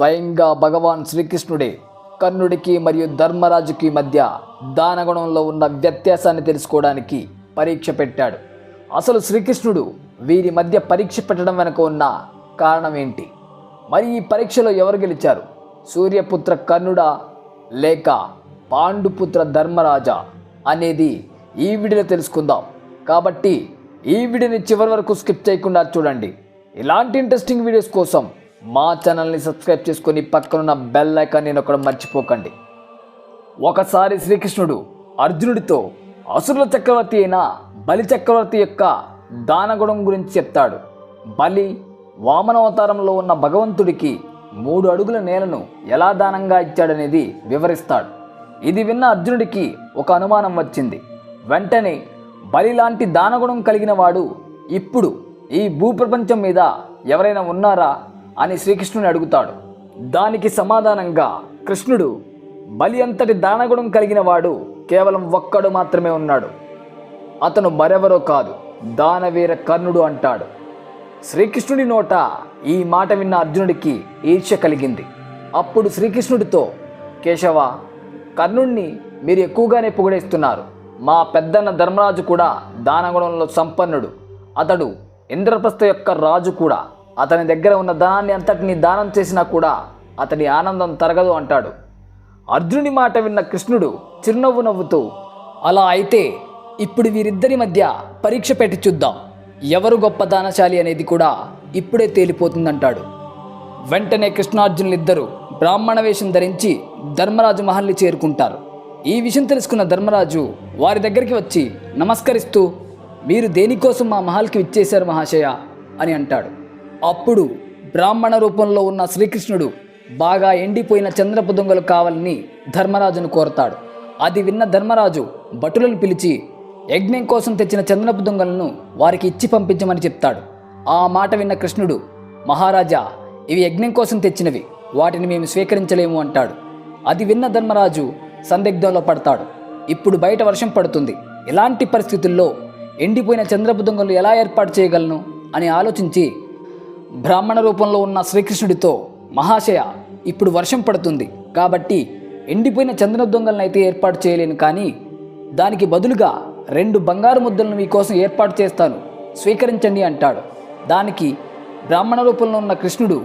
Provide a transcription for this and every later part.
స్వయంగా భగవాన్ శ్రీకృష్ణుడే కర్ణుడికి మరియు ధర్మరాజుకి మధ్య దానగుణంలో ఉన్న వ్యత్యాసాన్ని తెలుసుకోవడానికి పరీక్ష పెట్టాడు. అసలు శ్రీకృష్ణుడు వీరి మధ్య పరీక్ష పెట్టడం వెనుక ఉన్న కారణం ఏంటి? మరి ఈ పరీక్షలో ఎవరు గెలిచారు? సూర్యపుత్ర కర్ణుడా లేక పాండుపుత్ర ధర్మరాజా అనేది ఈ వీడియోలో తెలుసుకుందాం. కాబట్టి ఈ వీడియోని చివరి వరకు స్కిప్ చేయకుండా చూడండి. ఇలాంటి ఇంట్రెస్టింగ్ వీడియోస్ కోసం మా ఛానల్ని సబ్స్క్రైబ్ చేసుకొని పక్కనున్న బెల్ నేను ఒకటి మర్చిపోకండి. ఒకసారి శ్రీకృష్ణుడు అర్జునుడితో అసురుల చక్రవర్తి అయిన బలి చక్రవర్తి యొక్క దానగుణం గురించి చెప్తాడు. బలి వామనవతారంలో ఉన్న భగవంతుడికి మూడు అడుగుల నేలను ఎలా దానంగా ఇచ్చాడనేది వివరిస్తాడు. ఇది విన్న అర్జునుడికి ఒక అనుమానం వచ్చింది. వెంటనే బలి లాంటి దానగుణం కలిగిన వాడు ఇప్పుడు ఈ భూప్రపంచం మీద ఎవరైనా ఉన్నారా? అని శ్రీకృష్ణుని అడుగుతాడు. దానికి సమాధానంగా కృష్ణుడు బలి అంతటి దానగుణం కలిగిన వాడు కేవలం ఒక్కడు మాత్రమే ఉన్నాడు. అతను మరెవరో కాదు దానవీర కర్ణుడు అంటాడు. శ్రీకృష్ణుడి నోట ఈ మాట విన్న అర్జునుడికి ఈర్ష్య కలిగింది. అప్పుడు శ్రీకృష్ణుడితో కేశవ కర్ణుణ్ణి మీరు ఎక్కువగానే పొగిడేస్తున్నారు. మా పెద్దన్న ధర్మరాజు కూడా దానగుణంలో సంపన్నుడు. అతడు ఇంద్రప్రస్థ యొక్క రాజు కూడా. అతని దగ్గర ఉన్న ధనాన్ని అంతటిని దానం చేసినా కూడా అతని ఆనందం తరగదు అంటాడు. అర్జునుడి మాట విన్న కృష్ణుడు చిరునవ్వు నవ్వుతూ అలా అయితే ఇప్పుడు వీరిద్దరి మధ్య పరీక్ష పెట్టి చూద్దాం. ఎవరు గొప్ప దానశాలి అనేది కూడా ఇప్పుడే తేలిపోతుందంటాడు. వెంటనే కృష్ణార్జునులిద్దరూ బ్రాహ్మణ వేషం ధరించి ధర్మరాజు మహల్ని చేరుకుంటారు. ఈ విషయం తెలుసుకున్న ధర్మరాజు వారి దగ్గరికి వచ్చి నమస్కరిస్తూ మీరు దేనికోసం మా మహల్కి విచ్చేశారు మహాశయ? అని అంటాడు. అప్పుడు బ్రాహ్మణ రూపంలో ఉన్న శ్రీకృష్ణుడు బాగా ఎండిపోయిన చంద్రపు దొంగలు కావాలని ధర్మరాజును కోరతాడు. అది విన్న ధర్మరాజు భటులను పిలిచి యజ్ఞం కోసం తెచ్చిన చంద్రపు దొంగలను వారికి ఇచ్చి పంపించమని చెప్తాడు. ఆ మాట విన్న కృష్ణుడు మహారాజా ఇవి యజ్ఞం కోసం తెచ్చినవి వాటిని మేము స్వీకరించలేము అంటాడు. అది విన్న ధర్మరాజు సందిగ్ధంలో పడతాడు. ఇప్పుడు బయట వర్షం పడుతుంది. ఇలాంటి పరిస్థితుల్లో ఎండిపోయిన చంద్రపు దొంగలు ఎలా ఏర్పాటు చేయగలను అని ఆలోచించి బ్రాహ్మణ రూపంలో ఉన్న శ్రీకృష్ణుడితో మహాశయ ఇప్పుడు వర్షం పడుతుంది కాబట్టి ఎండిపోయిన చందన దొంగలను అయితే ఏర్పాటు చేయలేను కానీ దానికి బదులుగా రెండు బంగారు ముద్దలను మీకోసం ఏర్పాటు చేస్తాను. స్వీకరించండి అంటాడు. దానికి బ్రాహ్మణ రూపంలో ఉన్న కృష్ణుడు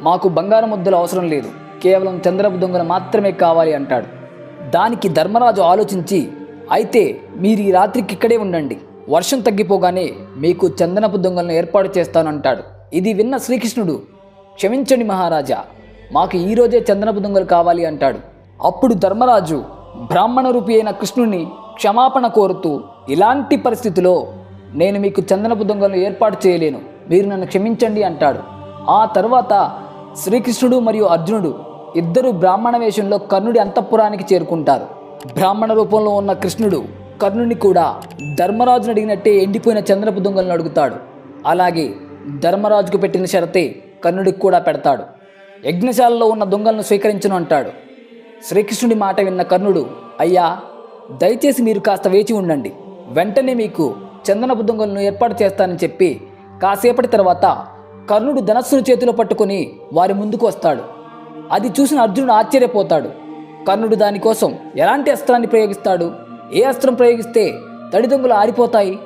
మాకు బంగారు ముద్దలు అవసరం లేదు. కేవలం చంద్రపు దొంగలు మాత్రమే కావాలి అంటాడు. దానికి ధర్మరాజు ఆలోచించి అయితే మీరు ఈ రాత్రికి ఇక్కడే ఉండండి. వర్షం తగ్గిపోగానే మీకు చందనపు దొంగలను ఏర్పాటు చేస్తానంటాడు ఇది విన్న శ్రీకృష్ణుడు క్షమించండి మహారాజా మాకు ఈరోజే చందనపు దొంగలు కావాలి అంటాడు. అప్పుడు ధర్మరాజు బ్రాహ్మణ రూపి అయిన కృష్ణుని క్షమాపణ కోరుతూ ఇలాంటి పరిస్థితిలో నేను మీకు చందనపు దొంగలను ఏర్పాటు చేయలేను మీరు నన్ను క్షమించండి అంటాడు. ఆ తర్వాత శ్రీకృష్ణుడు మరియు అర్జునుడు ఇద్దరు బ్రాహ్మణ వేషంలో కర్ణుడి అంతఃపురానికి చేరుకుంటారు. బ్రాహ్మణ రూపంలో ఉన్న కృష్ణుడు కర్ణుని కూడా ధర్మరాజును అడిగినట్టే ఎండిపోయిన చంద్రపు దొంగలను అడుగుతాడు. అలాగే ధర్మరాజుకు పెట్టిన షరతే కర్ణుడికి కూడా పెడతాడు. యజ్ఞశాలలో ఉన్న దొంగలను స్వీకరించను అంటాడు. శ్రీకృష్ణుడి మాట విన్న కర్ణుడు అయ్యా దయచేసి మీరు కాస్త వేచి ఉండండి. వెంటనే మీకు చందనపు దొంగలను ఏర్పాటు చేస్తానని చెప్పి కాసేపటి తర్వాత కర్ణుడు ధనస్సును చేతిలో పట్టుకొని వారి ముందుకు వస్తాడు. అది చూసిన అర్జునుడు ఆశ్చర్యపోతాడు. కర్ణుడు దానికోసం ఎలాంటి అస్త్రాన్ని ప్రయోగిస్తాడు? ఏ అస్త్రం ప్రయోగిస్తే తడి దొంగలు ఆరిపోతాయి?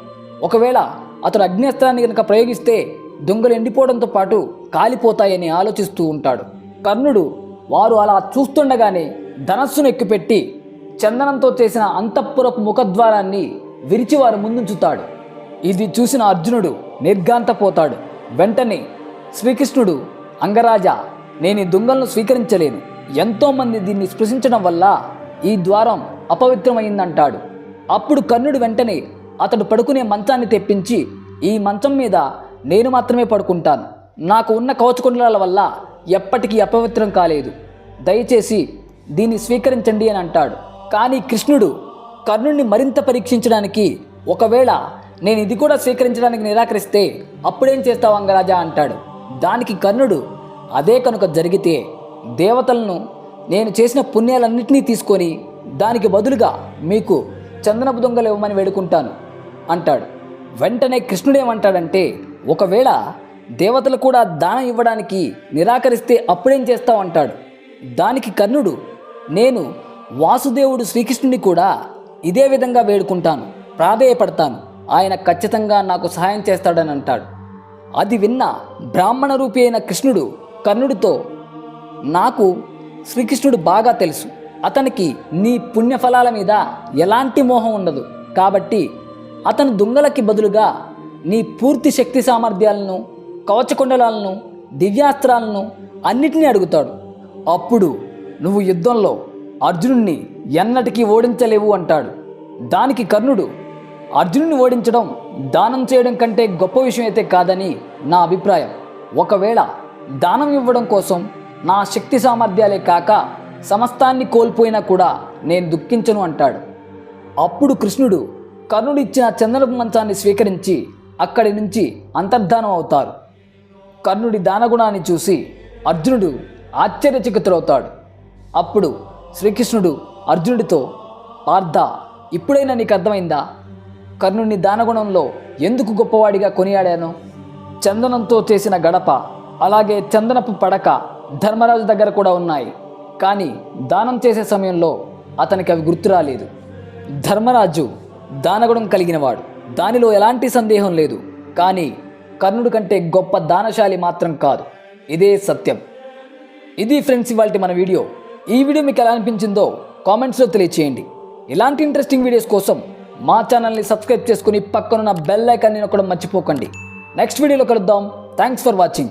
ఒకవేళ అతడు అగ్ని అస్త్రాన్ని కనుక ప్రయోగిస్తే దొంగలు ఎండిపోవడంతో పాటు కాలిపోతాయని ఆలోచిస్తూ ఉంటాడు. కర్ణుడు వారు అలా చూస్తుండగానే ధనస్సును ఎక్కుపెట్టి చందనంతో చేసిన అంతఃపురపు ముఖద్వారాన్ని విరిచి వారు ముందుంచుతాడు. ఇది చూసిన అర్జునుడు నిర్గాంతపోతాడు వెంటనే శ్రీకృష్ణుడు అంగరాజా నేను ఈ దొంగలను స్వీకరించలేను. ఎంతోమంది దీన్ని స్పృశించడం వల్ల ఈ ద్వారం అపవిత్రమైందంటాడు. అప్పుడు కర్ణుడు వెంటనే అతడు పడుకునే మంచాన్ని తెప్పించి ఈ మంచం మీద నేను మాత్రమే పడుకుంటాను. నాకు ఉన్న కవచకుండలాల వల్ల ఎప్పటికీ అపవిత్రం కాలేదు. దయచేసి దీన్ని స్వీకరించండి అని అంటాడు. కానీ కృష్ణుడు కర్ణుడిని మరింత పరీక్షించడానికి ఒకవేళ నేను ఇది కూడా స్వీకరించడానికి నిరాకరిస్తే అప్పుడేం చేస్తావు అంగరాజా అంటాడు. దానికి కర్ణుడు అదే కనుక జరిగితే దేవతలను నేను చేసిన పుణ్యాలన్నింటినీ తీసుకొని దానికి బదులుగా మీకు చందనపు దొంగలు ఇవ్వమని వేడుకుంటాను అంటాడు. వెంటనే కృష్ణుడేమంటాడంటే ఒకవేళ దేవతలు కూడా దానం ఇవ్వడానికి నిరాకరిస్తే అప్పుడేం చేస్తావు అంటాడు. దానికి కర్ణుడు నేను వాసుదేవుడు శ్రీకృష్ణుని కూడా ఇదే విధంగా వేడుకుంటాను ప్రాధేయపడతాను ఆయన ఖచ్చితంగా నాకు సహాయం చేస్తాడని అంటాడు. అది విన్న బ్రాహ్మణ రూపి అయిన కృష్ణుడు కర్ణుడితో నాకు శ్రీకృష్ణుడు బాగా తెలుసు అతనికి నీ పుణ్యఫలాల మీద ఎలాంటి మోహం ఉండదు కాబట్టి అతను దొంగలకి బదులుగా నీ పూర్తి శక్తి సామర్థ్యాలను కవచకుండలాలను దివ్యాస్త్రాలను అన్నిటినీ అడుగుతాడు. అప్పుడు నువ్వు యుద్ధంలో అర్జునుణ్ణి ఎన్నటికీ ఓడించలేవు అంటాడు. దానికి కర్ణుడు అర్జునుని ఓడించడం దానం చేయడం కంటే గొప్ప విషయం అయితే కాదని నా అభిప్రాయం. ఒకవేళ దానం ఇవ్వడం కోసం నా శక్తి సామర్థ్యాలే కాక సమస్తాన్ని కోల్పోయినా కూడా నేను దుఃఖించను అంటాడు. అప్పుడు కృష్ణుడు కర్ణుడు ఇచ్చిన చందనపు మంచాన్ని స్వీకరించి అక్కడి నుంచి అంతర్ధానం అవుతారు. కర్ణుడి దానగుణాన్ని చూసి అర్జునుడు ఆశ్చర్యచకితుడవుతాడు. అప్పుడు శ్రీకృష్ణుడు అర్జునుడితో పార్థ ఇప్పుడైనా నీకు అర్థమైందా? కర్ణుని దానగుణంలో ఎందుకు గొప్పవాడిగా కొనియాడాను? చందనంతో చేసిన గడప అలాగే చందనపు పడక ధర్మరాజు దగ్గర కూడా ఉన్నాయి. కానీ దానం చేసే సమయంలో అతనికి అవి గుర్తు రాలేదు ధర్మరాజు దానగుణం కలిగినవాడు. దానిలో ఎలాంటి సందేహం లేదు. కానీ కర్ణుడు కంటే గొప్ప దానశాలి మాత్రం కాదు. ఇదే సత్యం. ఇది ఫ్రెండ్స్ ఇవాళ మన వీడియో. ఈ వీడియో మీకు ఎలా అనిపించిందో కామెంట్స్లో తెలియచేయండి. ఇలాంటి ఇంట్రెస్టింగ్ వీడియోస్ కోసం మా ఛానల్ని సబ్స్క్రైబ్ చేసుకుని పక్కనున్న బెల్ ఐకాన్ని నొక్కడం మర్చిపోకండి. నెక్స్ట్ వీడియోలో కలుద్దాం. Thanks for watching.